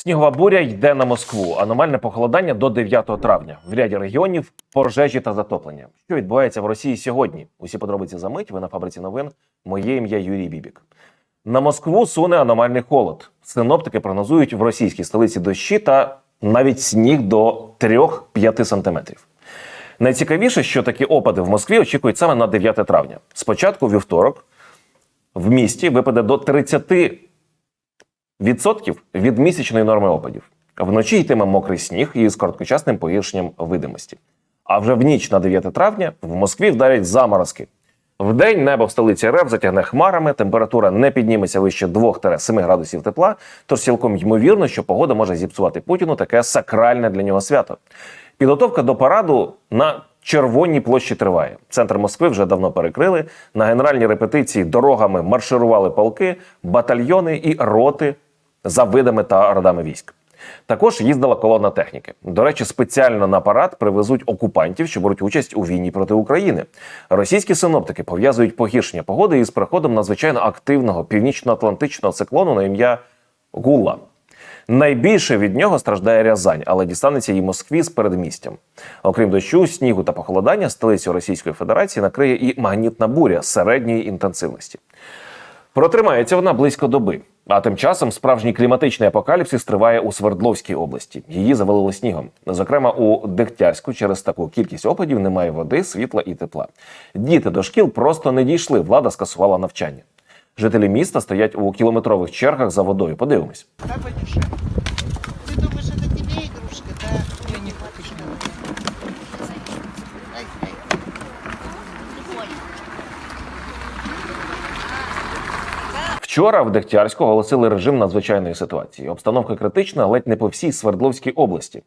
Снігова буря йде на Москву. Аномальне похолодання до 9 травня. В ряді регіонів пожежі та затоплення. Що відбувається в Росії сьогодні? Усі подробиці за мить. Ви на фабриці новин. Моє ім'я Юрій Бібік. На Москву суне аномальний холод. Синоптики прогнозують в російській столиці дощі та навіть сніг до 3-5 сантиметрів. Найцікавіше, що такі опади в Москві очікують саме на 9 травня. Спочатку вівторок в місті випаде до 30 відсотків від місячної норми опадів. Вночі йтиме мокрий сніг із короткочасним погіршенням видимості. А вже в ніч на 9 травня в Москві вдарять заморозки. Вдень небо в столиці РФ затягне хмарами, температура не підніметься вище 2-7 градусів тепла, тож цілком ймовірно, що погода може зіпсувати Путіну таке сакральне для нього свято. Підготовка до параду на Червоній площі триває. Центр Москви вже давно перекрили. На генеральні репетиції дорогами марширували полки, батальйони і роти за видами та родами військ. Також їздила колона техніки. До речі, спеціально на парад привезуть окупантів, що беруть участь у війні проти України. Російські синоптики пов'язують погіршення погоди із приходом надзвичайно активного північно-атлантичного циклону на ім'я Гула. Найбільше від нього страждає Рязань, але дістанеться і Москві з передмістям. Окрім дощу, снігу та похолодання, столицю Російської Федерації накриє і магнітна буря середньої інтенсивності. Протримається вона близько доби. А тим часом справжній кліматичний апокаліпсис триває у Свердловській області. Її завалило снігом. Зокрема, у Дегтярську через таку кількість опадів немає води, світла і тепла. Діти до шкіл просто не дійшли. Влада скасувала навчання. Жителі міста стоять у кілометрових чергах за водою. Подивимось. Ты думаешь, это тебе игрушка, да? Я. Вчора в Дегтярську оголосили режим надзвичайної ситуації. Обстановка критична ледь не по всій Свердловській області.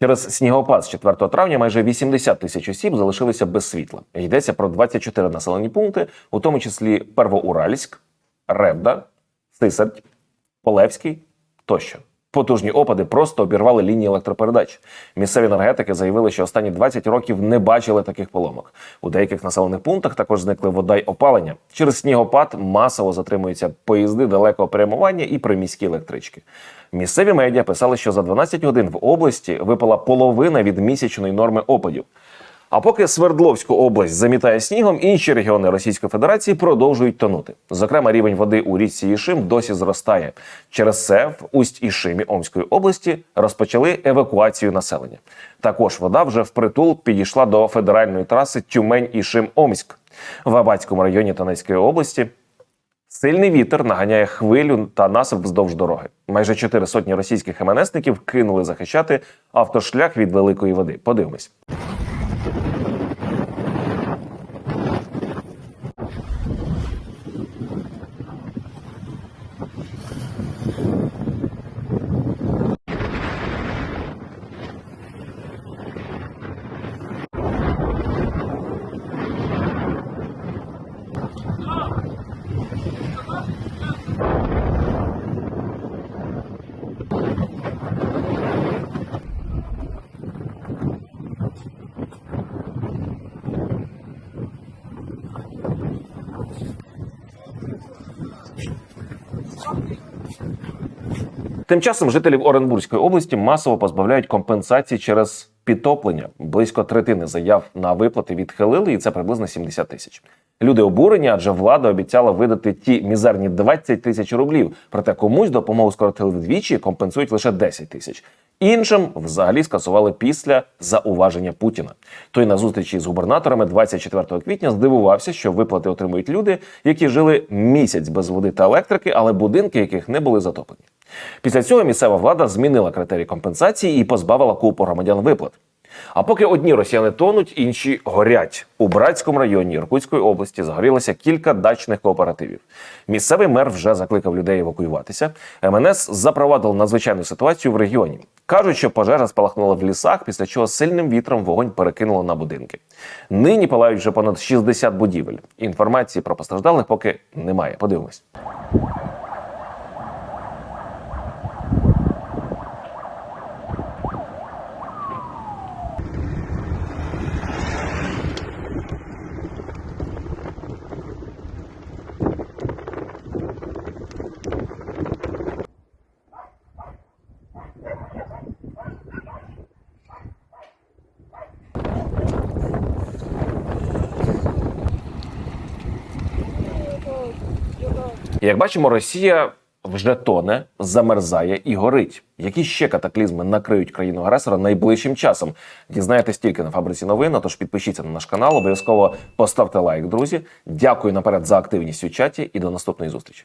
Через снігопад з 4 травня майже 80 тисяч осіб залишилися без світла. Йдеться про 24 населені пункти, у тому числі Первоуральськ, Ревда, Сисерть, Полевський тощо. Потужні опади просто обірвали лінії електропередач. Місцеві енергетики заявили, що останні 20 років не бачили таких поломок. У деяких населених пунктах також зникли вода й опалення. Через снігопад масово затримуються поїзди далекого прямування і приміські електрички. Місцеві медіа писали, що за 12 годин в області випала половина від місячної норми опадів. А поки Свердловську область замітає снігом, інші регіони Російської Федерації продовжують тонути. Зокрема, рівень води у річці Ішим досі зростає. Через це в усть Ішимі Омської області розпочали евакуацію населення. Також вода вже впритул підійшла до федеральної траси Тюмень Ішим Омськ в Абацькому районі Донецької області. Сильний вітер наганяє хвилю та насип вздовж дороги. Майже чотири сотні російських МНСників кинули захищати автошлях від великої води. Подивимось. Тим часом жителів Оренбурзької області масово позбавляють компенсації через підтоплення. Близько третини заяв на виплати відхилили, і це приблизно 70 тисяч. Люди обурені, адже влада обіцяла видати ті мізерні 20 тисяч рублів. Проте комусь допомогу скоротили вдвічі, компенсують лише 10 тисяч. Іншим взагалі скасували після зауваження Путіна. Той на зустрічі з губернаторами 24 квітня здивувався, що виплати отримують люди, які жили місяць без води та електрики, але будинки яких не були затоплені. Після цього місцева влада змінила критерії компенсації і позбавила купу громадян виплат. А поки одні росіяни тонуть, інші горять. У Братському районі Іркутської області загорілося кілька дачних кооперативів. Місцевий мер вже закликав людей евакуюватися. МНС запровадило надзвичайну ситуацію в регіоні. Кажуть, що пожежа спалахнула в лісах, після чого сильним вітром вогонь перекинуло на будинки. Нині палають вже понад 60 будівель. Інформації про постраждалих поки немає. Подивимось. Як бачимо, Росія вже тоне, замерзає і горить. Які ще катаклізми накриють країну агресора найближчим часом? Дізнаєтесь тільки на фабриці новин. Тож підпишіться на наш канал. Обов'язково поставте лайк, друзі. Дякую наперед за активність у чаті і до наступної зустрічі.